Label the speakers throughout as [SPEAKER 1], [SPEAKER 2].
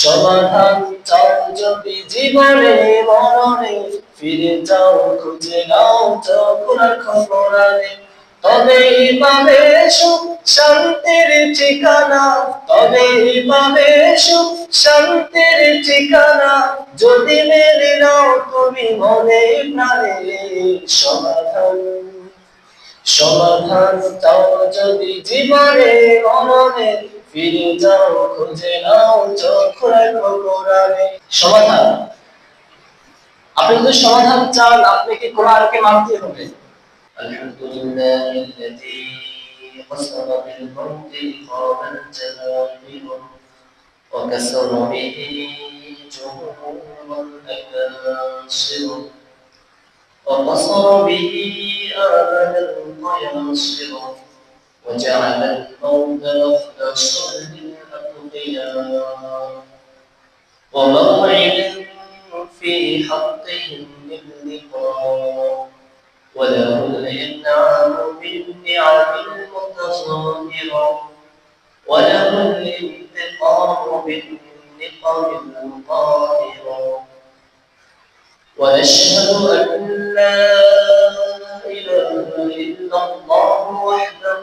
[SPEAKER 1] সমাধান যদি জীবনে ফিরে খুঁজে নাও শান্তির ঠিকানা। তবেই পাবে সুখ, শান্তির ঠিকানা। যদি মেনে নাও তুমি মনে প্রাণে সমাধান। সমাধান চাও যদি জীবনে, মরণে। ফিরে যাও খুঁজে নাও চোখ রাখো কোরআনে সমাধান আপনি যদি সমাধান চান আপনাকে কোরআনকে মানতে হবে আলহামদুলিল্লাহ الذي قصر بالموت قام الجلائل وكسر به جمهور الأكاسر وقصر به آمن القياصر وجعل الموت أخلصا للأتقياء وموعدا في حقهم اللقاء وله الإنعام بالنعم المتظاهرة وله الانتقام بالنقم القاهرة ونشهد أن لا إله إلا الله وحده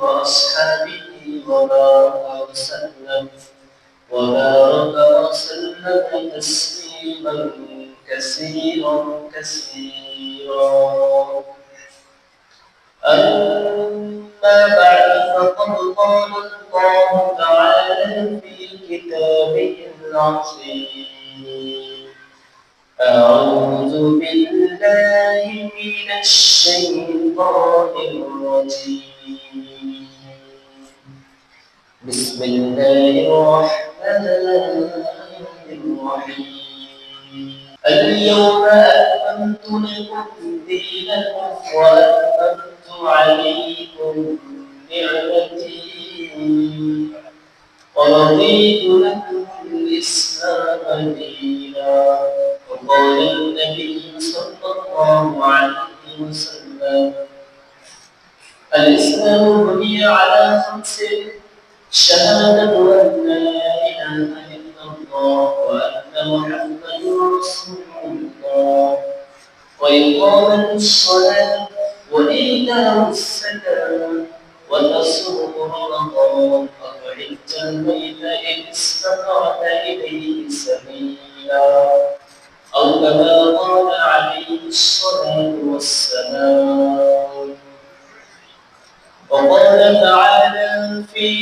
[SPEAKER 1] وأصحابه وبارك وسلم وبارك وسلم تسليما كثيرا كثيرا أما بعد فقد قال الله تعالى في كتابه العظيم أعوذ بالله من الشيطان الرجيم. بسم الله الرحمن الرحيم. اليوم أكملت لكم دينكم وأتممت عليكم نعمتي. ورضيت لكم الإسلام دينا. وقال النبي صلى الله عليه وسلم الإسلام بني على خمس شهادة أن لا إله إلا الله وأن محمدا رسول الله. وإقام الصلاة وإيتاء الزكاة وتصوم رمضان وتحج البيت إن استطعت إليه سبيلا. أو كما قال عليه الصلاة والسلام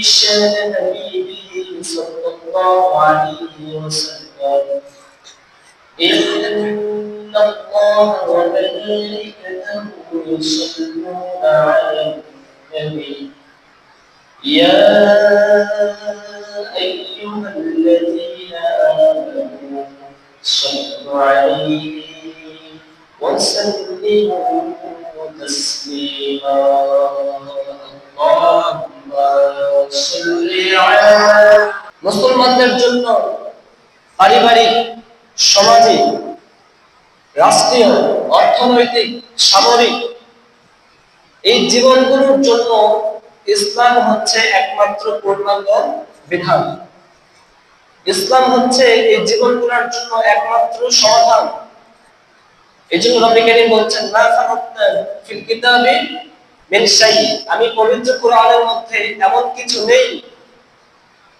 [SPEAKER 1] شان حبيبه صلى الله عليه وسلم. إن الله وملائكته يصلون على النبي يا أيها الذين آمنوا صلوا عليه وسلموا تسليما. على মুসলমানদের জন্য পারিবারিক সামাজিক রাষ্ট্রীয়, অর্থনৈতিক, সামরিক এই জীবনগুলোর জন্য ইসলাম হচ্ছে একমাত্র পূর্ণাঙ্গ বিধান। ইসলাম হচ্ছে এই জীবনগুলোর জন্য একমাত্র সমাধান। এই জন্য নবী করিম বলছেন না আমি পবিত্র কোরআনের মধ্যে এমন কিছু নেই।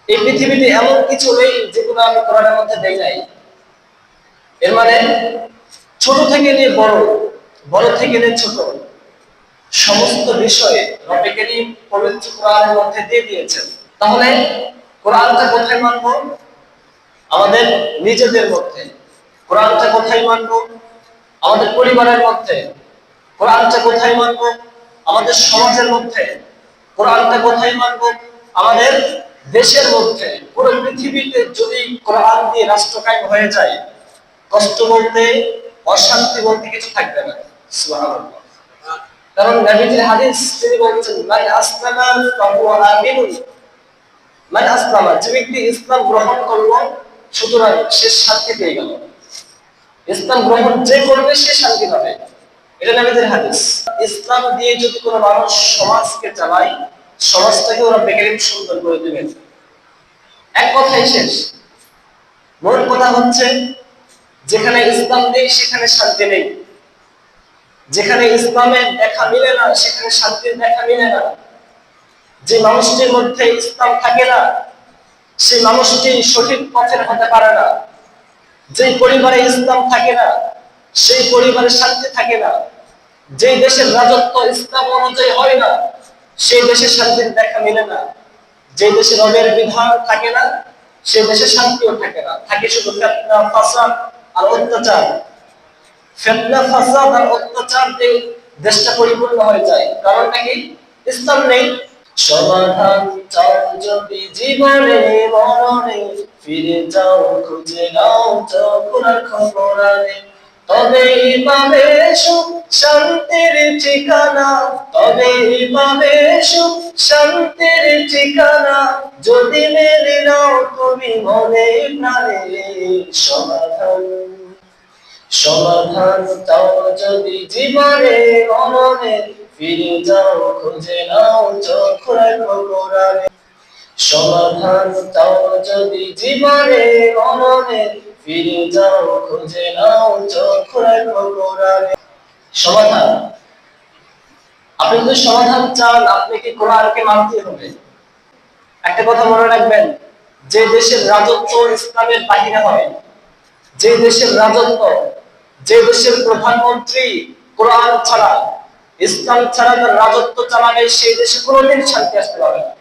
[SPEAKER 1] এই পৃথিবীতে এমন কিছু নেই যেগুলো আমি কোরআনের মধ্যে দেই নাই। এর মানে ছোট থেকে নিয়ে বড় বড় থেকে নিয়ে ছোট, সমস্ত বিষয়ে রবে করিম পবিত্র কোরআনের মধ্যে দিয়ে দিয়েছেন। তাহলে কোরআনটা কোথায় মানব? আমাদের নিজেদের মধ্যে। কোরআনটা কোথায় মানব? আমাদের পরিবারের মধ্যে। কোরআনটা কোথায় মানব? আমাদের সমাজের মধ্যে কোরআনটা কোথায় মানব, আমাদের দেশের মধ্যে, পুরো পৃথিবীতে যদি কোরআন দিয়ে রাষ্ট্র কায়েম হয়ে যায়, কষ্ট বলতে, অশান্তি বলতে কিছু থাকবে না। কারণ নবীজির হাদিস, তিনি বলছেন, মান আসলামা ফাহুয়া আমিনুন। মান আসলামা, যে ব্যক্তি ইসলাম গ্রহণ করল, সুতরাং সে শান্তি পেয়ে গেল। ইসলাম গ্রহণ যে করবে, সে শান্তি পাবে। এটা নবীজির হাদিস। ইসলাম দিয়ে যদি কোনো মানুষ সমাজকে চালায় সমাজটাকে ওরা বেকারি সুন্দর করে দেবেন। এক কথাই শেষ। মূল কথা হচ্ছে, যেখানে ইসলাম নেই, সেখানে শান্তি নেই। যেখানে ইসলামের দেখা মিলে না, সেখানে শান্তির দেখা মিলে না। যে মানুষটির মধ্যে ইসলাম থাকে না, সেই মানুষটি সঠিক পথের হতে পারে না। যে পরিবারে ইসলাম থাকে না, সেই পরিবারে শান্তি থাকে না। যে দেশের রাজত্ব ইসলাম অনুযায়ী হয় না, সেই দেশে শান্তির দেখা মিলে না। যে দেশে রবের বিধান থাকে না সেই দেশে শান্তিও থাকে না। থাকে শুধু ফেতনা, ফাসাদ আর অত্যাচার। ফেতনা, ফাসাদ আর অত্যাচার দিয়ে দেশটা পরিপূর্ণ হয়ে যায়। কারণটা কি? ইসলাম নেই। সমাধান চাও যদি জীবনে, মরণে। ফিরে যাও, খুঁজে নাও আর খবর আনে। তবেই পাবে সুখ শান্তির ঠিকানা। তবেই পাবে সুখ শান্তির ঠিকানা। যদি মেলে নাও তুমি মনে প্রাণে সমাধান। সমাধান চাও যদি জীবনে মরণে ফিরে যাও খুঁজে নাও চোখ রাখো কোরআনে। সমাধান চাও যদি জীবনে মরণে ফিরে যাও খুঁজে নাও সমাধান। আপনি যদি সমাধান চান আপনাকে কোরআনকে মানতে হবে? একটা কথা মনে রাখবেন, যে দেশের রাজত্ব ইসলামের বাহিরে যে দেশের রাজত্ব, যে দেশের প্রধানমন্ত্রী কোরআন ছাড়া, ইসলাম ছাড়া রাজত্ব চালাবে সেই দেশে কোনোদিন শান্তি আসতে পারবে না।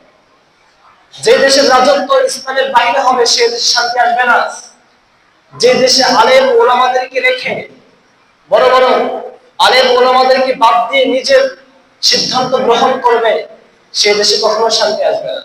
[SPEAKER 1] যে দেশের রাজত্ব ইসলামের বাইরে হবে, সে দেশে শান্তি আসবে না। যে দেশে আলেম ওলামাদেরকে রেখে, বড় বড় আলেম ওলামাদেরকে বাদ দিয়ে নিজের সিদ্ধান্ত গ্রহণ করবে, সে দেশে কখনো শান্তি আসবে না।